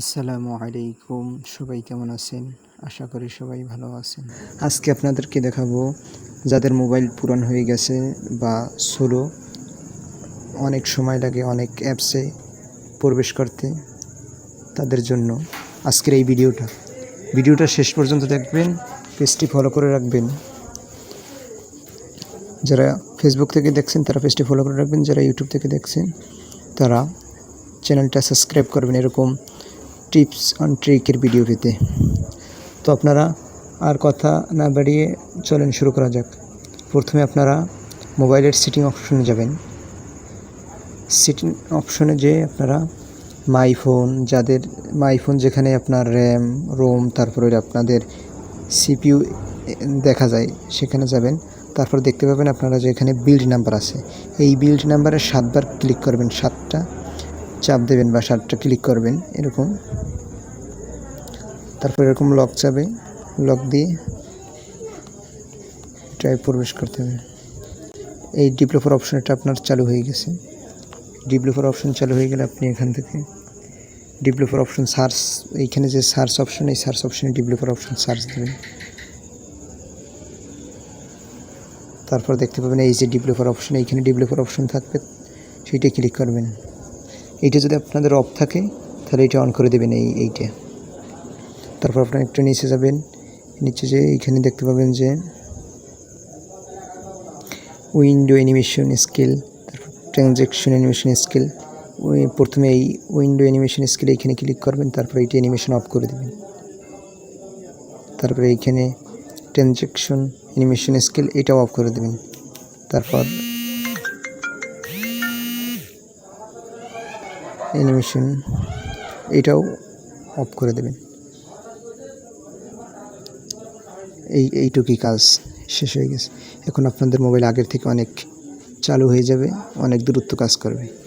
আসসালামু আলাইকুম। সবাই কেমন আছেন? আশা করি সবাই ভালো আছেন। আজকে আপনাদেরকে দেখাবো যাদের মোবাইল পুরান হয়ে গেছে বা সোলো, অনেক সময় লাগে অনেক অ্যাপসে প্রবেশ করতে তাদের জন্য আজকের এই ভিডিওটা। ভিডিওটা শেষ পর্যন্ত দেখবেন, পেজটি ফলো করে রাখবেন। যারা ফেসবুক থেকে দেখছেন, তারা পেজটি ফলো করে রাখবেন। যারা ইউটিউব থেকে দেখছেন, তারা চ্যানেলটা সাবস্ক্রাইব করবেন। এরকম টিপস অ্যান্ড ট্রিকের ভিডিও পেতে। তো আপনারা আর কথা না বাড়িয়ে চলেন শুরু করা যাক। প্রথমে আপনারা মোবাইলের সিটিং অপশনে যাবেন। সিটিং অপশনে যে আপনারা মাই ফোন যাদের মাই ফোন যেখানে আপনার র্যাম রোম তারপরে আপনাদের সিপিইউ দেখা যায়, সেখানে যাবেন। তারপর দেখতে পাবেন আপনারা যে এখানে বিল্ড নাম্বার আছে। এই বিল্ড নাম্বারে সাতবার ক্লিক করবেন, সাতটা। চাপ দেবেন বা সাতটা ক্লিক করবেন, এরকম। তারপর এরকম লক চাবে লক দিয়ে এটায় প্রবেশ করতে হবে। এই ডিপ্লোফার অপশনটা আপনার চালু হয়ে গেছে। ডিপ্লোফার অপশন চালু হয়ে গেলে আপনি এখান থেকে ডিপ্লোফার অপশন সার্চ এইখানে যে সার্চ অপশন এই সার্চ অপশনে ডিপ্লোফার অপশন সার্চ দেবেন। তারপর দেখতে পাবেন এই যে ডিপ্লোফার অপশন এইখানে ডিপ্লোফার অপশন থাকবে, সেইটা ক্লিক করবেন। এইটা যদি আপনাদের অফ থাকে, তাহলে এটা অন করে দেবেন এই, এইটা। তারপর আপনারা একটু নিচে যাবেন। নিচে যে এইখানে দেখতে পাবেন যে উইন্ডো অ্যানিমেশন স্কেল তারপর ট্রানজ্যাকশন অ্যানিমেশন স্কেল প্রথমে এই উইন্ডো অ্যানিমেশন স্কিল এইখানে ক্লিক করবেন, তারপর এইটা অ্যানিমেশন অফ করে দেবেন। তারপরে এইখানে ট্রানজ্যাকশন অ্যানিমেশন স্কেল এটাও অফ করে দেবেন। তারপর অ্যানিমেশন, এটাও অফ করে দেবেন। এই, এইটুকুই কাজ শেষ হয়ে গেছে। এখন আপনাদের মোবাইল আগের থেকে অনেক চালু হয়ে যাবে, অনেক দূরত্ব কাজ করবে।